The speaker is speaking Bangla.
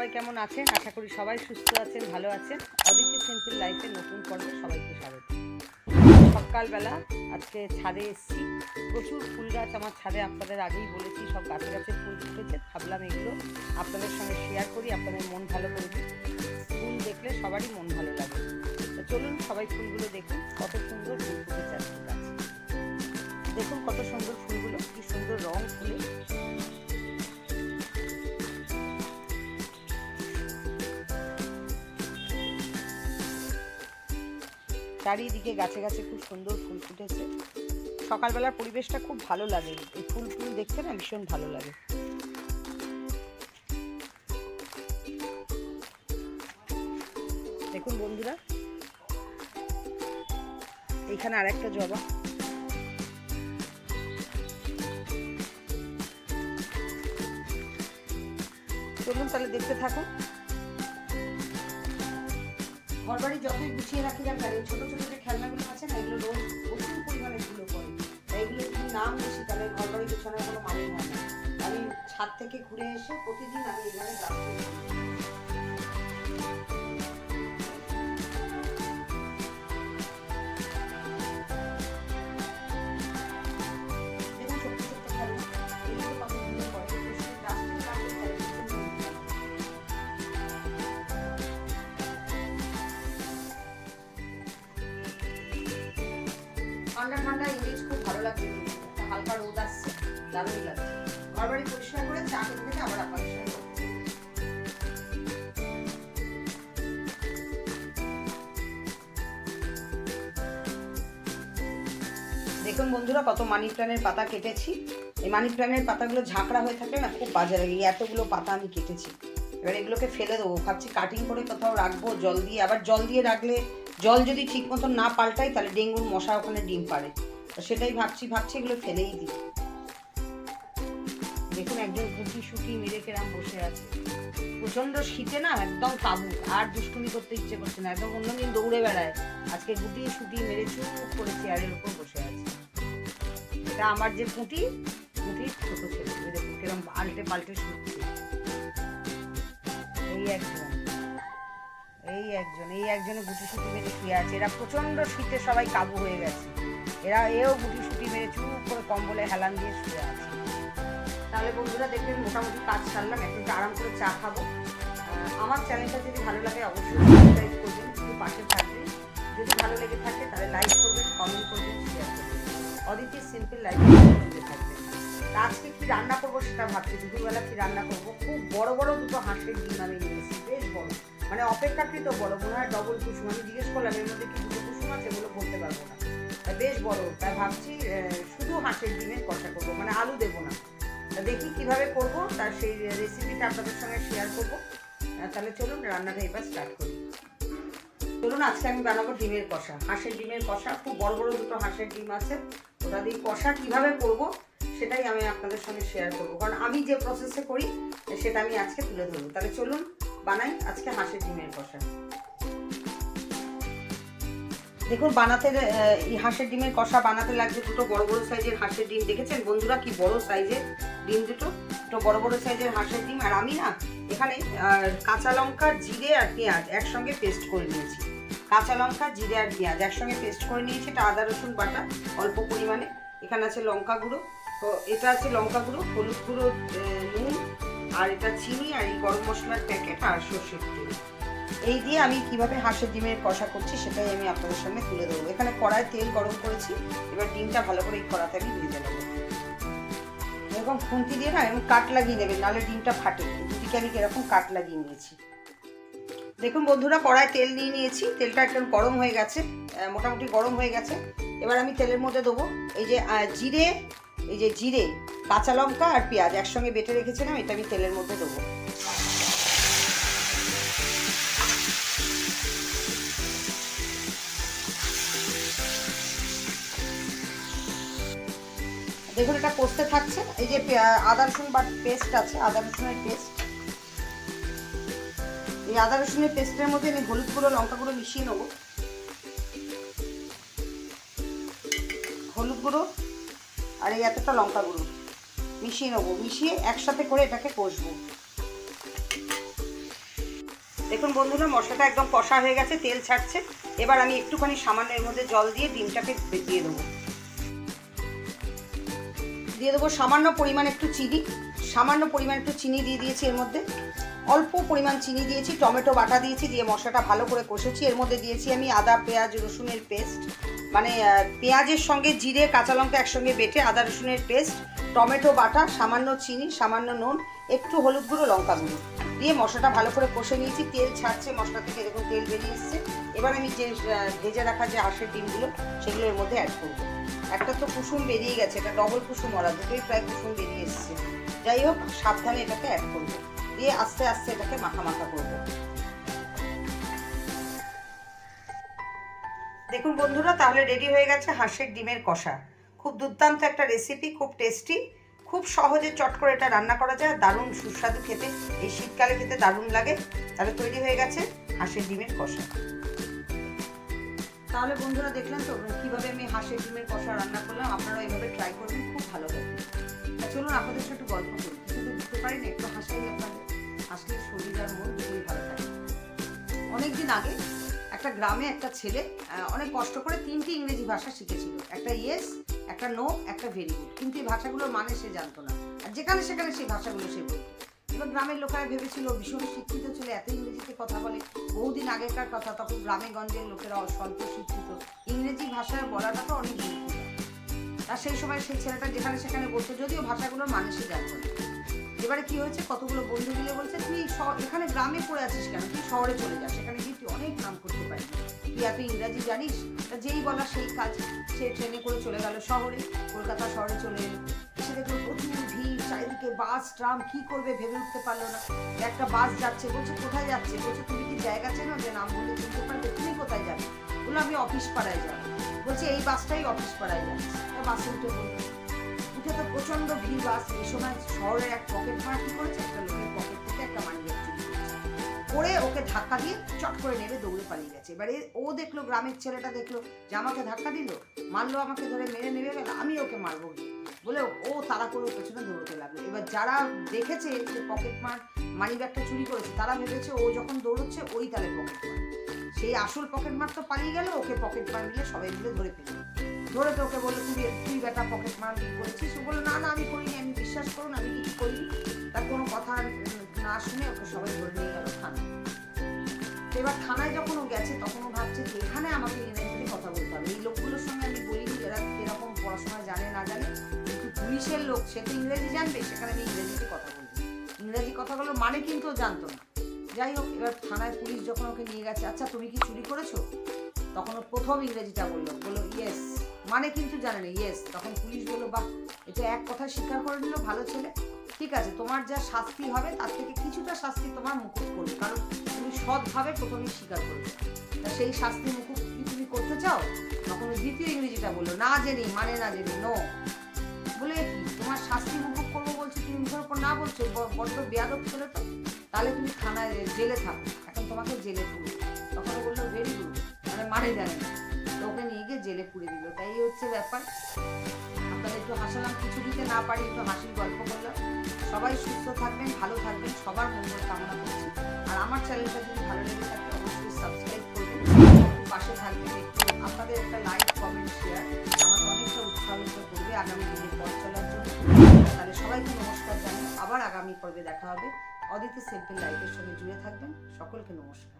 সবাই কেমন আছেন? আশা করি সবাই সুস্থ আছেন, ভালো আছেন। অদিতি সিম্পল লাইফের নতুন পর্বে সবাইকে স্বাগত। সকালবেলা আজকে ছাদে এসেছি। প্রচুর ফুল গাছ আমার ছাদে আপনাদের আগেই বলেছি, সব গাছে গাছে ফুল ফুটেছে। ভাবলাম এগুলো আপনাদের সঙ্গে শেয়ার করি, আপনাদের মন ভালো করে ফুল দেখলে সবারই মন ভালো লাগে। তো চলুন সবাই ফুলগুলো দেখুন কত সুন্দর ফুল ফুটেছে আজকে গাছে। দেখুন কত সুন্দর ফুলগুলো, কি সুন্দর রং ফুলে। চারিদিকে গাছে গাছে খুব সুন্দর ফুল ফুটেছে। সকালবেলার পরিবেশটা খুব ভালো লাগে। এই ফুল ফুল দেখতে না ভীষণ ভালো লাগে। দেখুন বন্ধুরা এইখানে আরেকটা জবা। চলুন তাহলে দেখতে থাকুন। ঘরবাড়ি যতই গুছিয়ে রাখি না কেন, ছোটো ছোটো যে খেলনাগুলো আছে না, এগুলো রোজ প্রচুর পরিমাণে ধুলো পড়ে এগুলো যদি নাম বেশি তাহলে ঘর বাড়ি গুছানোর কোনো মানে হয় না। আমি ছাদ থেকে ঘুরে এসে প্রতিদিন আমি এখানে দারুণ লাগছে। পরিষ্কার করে চা খেতে খেতে আবার সঙ্গে দেখুন বন্ধুরা, কত মানি প্ল্যানের পাতা কেটেছি। এই মানি প্ল্যানের পাতাগুলো ঝাঁকড়া হয়ে থাকলে না খুব বাজে লাগে। এতগুলো পাতা আমি কেটেছি। এবার এগুলোকে ফেলে দেবো। ভাবছি কাটিং করে কোথাও রাখব, জল দিয়ে। আবার জল দিয়ে রাখলে জল যদি ঠিক মতো না পাল্টাই, তাহলে ডেঙ্গুর মশা ওখানে ডিম পারে তো সেটাই ভাবছি ভাবছি এগুলো ফেলেই দিই। দেখুন, একজন গুটি শুটি মেরে কেরাম বসে আছে। প্রচণ্ড শীতে না একদম কাবু, আর দুষ্টুমি করতে ইচ্ছে করছে না, একদম অন্যদিন দৌড়ে বেড়ায়। আজকে গুটি শুটি মেরে চুপ করে চেয়ারের উপর বসে আছে। এটা আমার যে পুঁটি পুঁটির ছোট ছেলে দেখুন কিরম পাল্টে পাল্টে শুচ্ছে। এই একজন এই একজন, এই একজনে গুটি সুটি মেরে শুয়ে আছে। এরা প্রচণ্ড শীতে সবাই কাবু হয়ে গেছে। এরা, এও গুটি সুটি মেরে চুপ করে কম্বলে হেলান দিয়ে শুয়ে আছে। তাহলে বন্ধুরা দেখবেন মোটামুটি কাজ সারলাম, এখন আরাম করে চা খাব। আমার চ্যানেলটা যদি ভালো লাগে অবশ্যই সাবস্ক্রাইব করবেন, একটু পাশে থাকবেন। যদি ভালো লেগে থাকে তাহলে লাইক করবেন কমেন্ট করবেন শেয়ার করবেন। অদিতি সিম্পল লাইফ জুড়ে আজকে কি রান্না করব সেটা ভাবছি, দুপুরবেলা কি রান্না করব? খুব বড় বড় দুটো হাঁসের ডিম আমি নিয়েছি বেশ বড়। মানে অপেক্ষাকৃত বড়, মনে হয় ডবল কুসুম। আমি জিজ্ঞেস করলাম, এর মধ্যে কি দুটো কুসুম আছে এগুলো বলতে পারব না। বেশ বড়, তাই ভাবছি শুধু হাঁসের ডিমের কষা করব মানে আলু দেবো না। দেখি কীভাবে করব, তার সেই রেসিপিটা আপনাদের সঙ্গে শেয়ার করব। তাহলে চলুন, রান্নাটা এবার স্টার্ট করি। চলুন, আজকে আমি বানাবো ডিমের কষা। হাঁসের ডিমের কষা, খুব বড় বড় দুটো হাঁসের ডিম আছে। ওটা দিয়ে কষা কীভাবে করব, সেটাই আমি আপনাদের সঙ্গে শেয়ার করব। কারণ আমি যে প্রসেসে করি, সেটা আমি আজকে তুলে ধরবো। তাহলে চলুন, বানাই আজকে হাঁসের ডিমের কষা। দেখুন, বানাতে এই হাঁসের ডিমের কষা বানাতে লাগছে দুটো বড় বড় সাইজের হাঁসের ডিম, দেখেছেন? বন্ধুরা কি বড় সাইজের ডিম দুটো? দুটো বড় বড় সাইজের হাঁসের ডিম। আর আমি না, এখানে কাঁচা লঙ্কা, জিরে আর পেঁয়াজ একসঙ্গে পেস্ট করে নিয়েছি। কাঁচা লঙ্কা, জিরে আর পেঁয়াজ একসঙ্গে পেস্ট করে নিয়েছি। এটা আদা, রসুন বাটা, অল্প পরিমাণে। এখানে আছে লঙ্কা গুঁড়ো। তো এটা আছে লঙ্কা গুঁড়ো, হলুদ গুঁড়ো নুন, আর এটা চিনি আর এই গরম মশলার প্যাকেট আর সর্ষের তেল। এই দিয়ে আমি কীভাবে হাঁসের ডিমের কষা করছি সেটাই আমি আপনাদের সামনে তুলে দেবো এখানে কড়ায় তেল গরম করেছি, এবার ডিমটা ভালো করে এই কড়াতে আমি ভেজে নেব। এরকম খুন্তি দিয়ে না এরকম কাট লাগিয়ে নেবেন, নাহলে ডিমটা ফাটে দুদিকে আমি এরকম কাট লাগিয়ে নিয়েছি। দেখুন বন্ধুরা, কড়ায় তেল নিয়ে নিয়েছি, তেলটা একদম গরম হয়ে গেছে মোটামুটি গরম হয়ে গেছে। এবার আমি তেলের মধ্যে দেবো এই যে জিরে, এই যে জিরে, কাঁচা লঙ্কা আর পেঁয়াজ একসঙ্গে বেটে রেখেছিলাম, এটা আমি তেলের মধ্যে দেবো। দেখুন, এটা কষতে থাকছে। এই যে আদা, রসুন বা পেস্ট আছে, আদা, রসুনের পেস্ট এই আদা, রসুনের পেস্টের মধ্যে আমি হলুদ গুঁড়ো, লঙ্কা গুঁড়ো মিশিয়ে নেব। হলুদ গুঁড়ো আর এই এতটা লঙ্কা গুঁড়ো মিশিয়ে নেব। মিশিয়ে একসাথে করে এটাকে কষবো। দেখুন বন্ধুরা, মশলাটা একদম কষা হয়ে গেছে, তেল ছাড়ছে। এবার আমি একটুখানি সামান্য এর মধ্যে জল দিয়ে ডিমটাকে দিয়ে দেবো। দিয়ে দেবো। সামান্য পরিমাণ একটু চিনি, সামান্য পরিমাণ একটু চিনি দিয়ে দিয়েছি এর মধ্যে। অল্প পরিমাণ চিনি দিয়েছি, টমেটো বাটা দিয়েছি, দিয়ে মশলাটা ভালো করে কষেছি। এর মধ্যে দিয়েছি আমি আদা, পেঁয়াজ, রসুনের পেস্ট। মানে পেঁয়াজের সঙ্গে জিরে, কাঁচা লঙ্কা একসঙ্গে বেটে আদা, রসুনের পেস্ট, টমেটো বাটা, সামান্য চিনি, সামান্য নুন, একটু হলুদ গুঁড়ো, লঙ্কা গুঁড়ো। দিয়ে মশলাটা ভালো করে কষে নিয়েছি। তেল ছাড়ছে মশলা থেকে এরকম তেল বেরিয়ে এসছে। এবার আমি যে ভেজে রাখা যে হাঁসের ডিমগুলো সেগুলো এর মধ্যে অ্যাড করব। একটা তো কুসুম বেরিয়ে গেছে, এটা ডবল কুসুম, ওরা দুটোই প্রায় কুসুম বেরিয়ে এসছে। যাই হোক, সাবধানে এটাকে অ্যাড করব। দিয়ে আস্তে আস্তে এটাকে মাখা মাখা করব। দেখুন বন্ধুরা, তাহলে রেডি হয়ে গেছে হাঁসের ডিমের কষা। খুব দুর্দান্ত একটা রেসিপি খুব টেস্টি খুব সহজে চট করে এটা রান্না করা যায় দারুণ সুস্বাদু খেতে। এই শীতকালে খেতে দারুণ লাগে। তাহলে তৈরি হয়ে গেছে হাঁসের ডিমের কষা। তাহলে বন্ধুরা দেখলেন তো কীভাবে আমি হাঁসের ডিমের কষা রান্না করলাম আপনারা এইভাবে ট্রাই করবেন, খুব ভালো তা চলুন আপনাদের সাথে গল্প করি। কিছু তো বুঝতে পারি না একটু হাসলেই আপনাদের, হাসলে শরীর আর মন দুটোই ভালো থাকে। অনেকদিন আগে একটা গ্রামে একটা ছেলে অনেক কষ্ট করে তিনটি ইংরেজি ভাষা শিখেছিল। একটা ইয়েস একটা নো একটা ভেরি গুড কিন্তু এই ভাষাগুলোর মানে সে জানতো না। আর যেখানে সেখানে সেই ভাষাগুলো সে বলতো। এবার গ্রামের লোকেরা ভেবেছিল, ভীষণ শিক্ষিত ছেলে এত ইংরেজিতে কথা বলে। বহুদিন আগেকার কথা, তখন গ্রামে গঞ্জের লোকেরা অস্বল্প শিক্ষিত ইংরেজি ভাষায় বলাটা তো অনেক আর সেই সময় সেই ছেলেটা যেখানে সেখানে বলতো, যদিও ভাষাগুলোর মানুষই জানতো এবারে কি হয়েছে? কতগুলো বন্ধু মিলে বলছে, তুই এখানে গ্রামে পড়ে আছিস কেন? তুই শহরে চলে যাস সেখানে গিয়ে তুই অনেক নাম করতে পারিস। তুই এত ইংরাজি জানিস? তা যেই বলা সেই কাজ। সে ট্রেনে করে চলে গেল শহরে। কলকাতা শহরে চলে ভিড়, চারিদিকে বাস, ট্রাম, কি করবে ভেবে উঠতে পারল না। একটা বাস যাচ্ছে, বলছে, কোথায় যাচ্ছে? বলছে, তুমি কি জায়গা চেনো? যে নাম বলে চিনতে পারবে, তুমি কোথায় যাবে? বলল, আমি অফিস পাড়ায় যাব। বলছে, এই বাসটাই অফিস পাড়ায় যাচ্ছে। বাসে উঠে বলল, উঠে তো প্রচণ্ড ভিড় বাস। এই সময় শহরের এক পকেট মার কি করেছে? একটা লোকের পকেট থেকে একটা মানি ব্যাগ চুরি করে ওকে ধাক্কা দিয়ে চট করে নেবে দৌড়ে পালিয়ে গেছে। এবারে ও দেখল, গ্রামের ছেলেটা দেখল, যে আমাকে ধাক্কা দিল, মারলো আমাকে ধরে, মেরে নেবে গেল আমি ওকে মারবো গিয়ে। বলে ও তারা করে পেছনে দৌড়তে লাগল। এবার যারা দেখেছে যে পকেট মার মানি ব্যাগটা চুরি করেছে, তারা ভেবেছে ও যখন দৌড়চ্ছে, ওই তাহলে পকেট মার সেই আসল পকেট মার তো পালিয়ে গেল, ওকে পকেট মার মিলে সবাই মিলে ধরে ফেলল। ধরে তো ওকে বলল, তুই তুই বেটা পকেট মার করেছিস? ও বলল, না না, আমি করিনি, আমি বিশ্বাস করুন, আমি কিছু করিনি। তার কোনো কথা না শুনে ওকে সবাই ধরে নিয়ে গেল থানায়। এবার থানায় যখন ও গেছে, তখন ও ভাবছে এখানে আমাকে ইংরেজিতে কথা বলতে হবে। এই লোকগুলোর সঙ্গে আমি বলিনি যারা কীরকম পড়াশোনা জানে, না জানে পুলিশের লোক, সে তো ইংরেজি জানবে, সেখানে আমি ইংরেজিতে কথা বলব। ইংরেজি কথাগুলো মানে কিন্তু জানতো না। যাই হোক, এবার থানায় পুলিশ যখন ওকে নিয়ে গেছে আচ্ছা তুমি কি চুরি করেছ? তখন ও প্রথম ইংরেজিটা বলল বলল ইয়েস মানে কিন্তু জানে না ইয়েস তখন পুলিশ বলল, বাহ এটা এক কথা স্বীকার করে নিল, ভালো ছেলে। ঠিক আছে, তোমার যা শাস্তি হবে, তার থেকে কিছুটা শাস্তি তোমার মুকুট করবে কারণ তুমি সৎভাবে প্রথমে স্বীকার করবে তা সেই শাস্তি মুকুট কি তুমি করতে চাও? তখন দ্বিতীয় ইংরেজিটা বলল, না জেনি মানে না জেনি নো বলে কি? তোমার শাস্তি মুকুট করব বলছো, তুমি মুখের উপর না বলছো বড্ড বেয়াদব ছেলে তো, তাহলে তুমি থানায় জেলে থাকো। এখন তোমাকে জেলে পুরো। তখন বলল, ভেরি গুড মানে মানে জানে না তো ওকে নিয়ে গিয়ে জেলে পুড়ে দিল। তাই হচ্ছে ব্যাপার। আপনাদের একটু হাসালাম, কিছু দিতে না পারি, একটু হাসির গল্প করলাম। সবাই সুস্থ থাকবেন, ভালো থাকবেন, সবার মঙ্গল কামনা করছি। আর আমার চ্যানেলটা যদি ভালো লেগে থাকে, অবশ্যই সাবস্ক্রাইব করবেন। পাশে থাকবেন একটু। আপনাদের একটা লাইক, কমেন্ট, শেয়ার। আমাকে আগামী পর্বে দেখা হবে। অদিতি সেলফি লাইফের সঙ্গে জুড়ে থাকবেন। সকলকে নমস্কার।